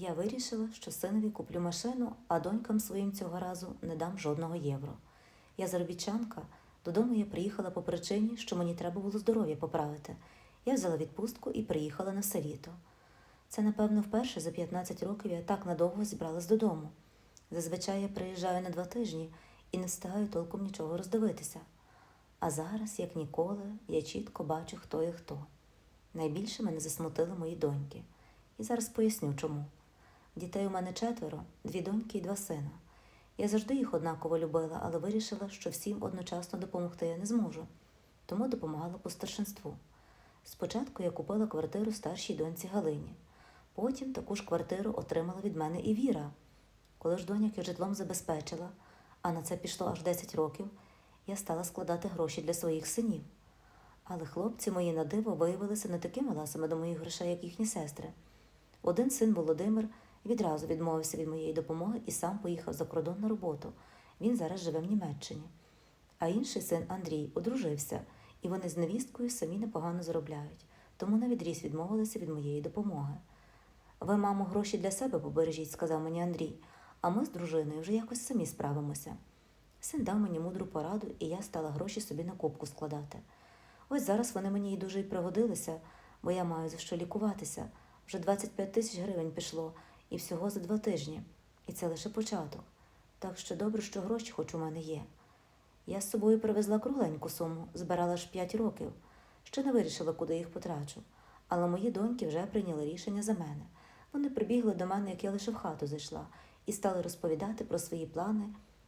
Я вирішила, що синові куплю машину, а донькам своїм цього разу не дам жодного євро. Я заробітчанка, додому я приїхала по причині, що мені треба було здоров'я поправити. Я взяла відпустку і приїхала на все. Це, напевно, вперше за 15 років я так надовго зібралась додому. Зазвичай я приїжджаю на два тижні і не встигаю толком нічого роздивитися. А зараз, як ніколи, я чітко бачу, хто є хто. Найбільше мене засмутили мої доньки. І зараз поясню чому. Дітей у мене четверо, дві доньки і два сина. Я завжди їх однаково любила, але вирішила, що всім одночасно допомогти я не зможу, тому допомагала по старшинству. Спочатку я купила квартиру старшій доньці Галині. Потім таку ж квартиру отримала від мене і Віра. Коли ж доняки житлом забезпечила, а на це пішло аж 10 років, я стала складати гроші для своїх синів. Але хлопці мої на диво виявилися не такими ласими до моїх грошей, як їхні сестри. Один син Володимир відразу відмовився від моєї допомоги і сам поїхав за кордон на роботу. Він зараз живе в Німеччині. А інший син Андрій одружився, і вони з невісткою самі непогано заробляють, тому навідріз відмовилися від моєї допомоги. Ви, мамо, гроші для себе побережіть, сказав мені Андрій, а ми з дружиною вже якось самі справимося. Син дав мені мудру пораду, і я стала гроші собі на кубку складати. Ось зараз вони мені й дуже й пригодилися, бо я маю за що лікуватися. Вже 25 тисяч гривень пішло, і всього за два тижні. І це лише початок. Так що добре, що гроші хоч у мене є. Я з собою привезла кругленьку суму, збирала ж 5 років. Ще не вирішила, куди їх потрачу. Але мої доньки вже прийняли рішення за мене. Вони прибігли до мене, як я лише в хату зайшла, і стали розповідати про свої плани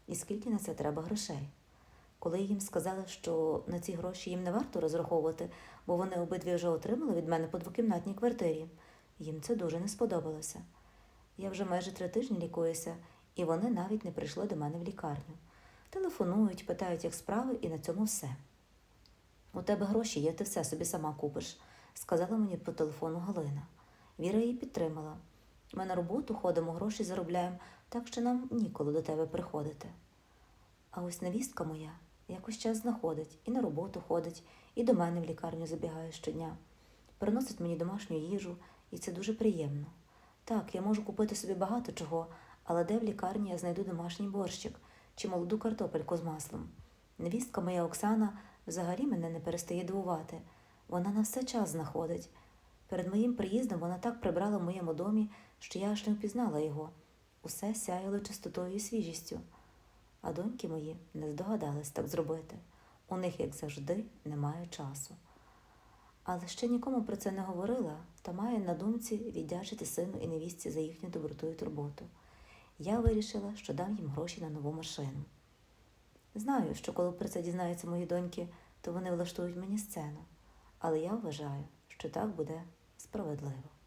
і скільки на це треба грошей. Коли я їм сказала, що на ці гроші їм не варто розраховувати, бо вони обидві вже отримали від мене по двокімнатній квартирі, їм це дуже не сподобалося. Я вже майже три тижні лікуюся, і вони навіть не прийшли до мене в лікарню. Телефонують, питають, як справи, і на цьому все. У тебе гроші є, ти все собі сама купиш, сказала мені по телефону Галина. Віра її підтримала. Ми на роботу ходимо, гроші заробляємо, так що нам ніколи до тебе приходити. А ось невістка моя якось час знаходить, і на роботу ходить, і до мене в лікарню забігає щодня. Приносить мені домашню їжу, і це дуже приємно. Так, я можу купити собі багато чого, але де в лікарні я знайду домашній борщик чи молоду картопельку з маслом. Невістка моя Оксана взагалі мене не перестає дивувати. Вона на все час знаходить. Перед моїм приїздом вона так прибрала в моєму домі, що я аж не впізнала його. Усе сяяло чистотою і свіжістю. А доньки мої не здогадались так зробити. У них, як завжди, немає часу. Але ще нікому про це не говорила, та має на думці віддячити сину і невістці за їхню доброту і турботу. Я вирішила, що дам їм гроші на нову машину. Знаю, що коли про це дізнаються мої доньки, то вони влаштують мені сцену, але я вважаю, що так буде справедливо.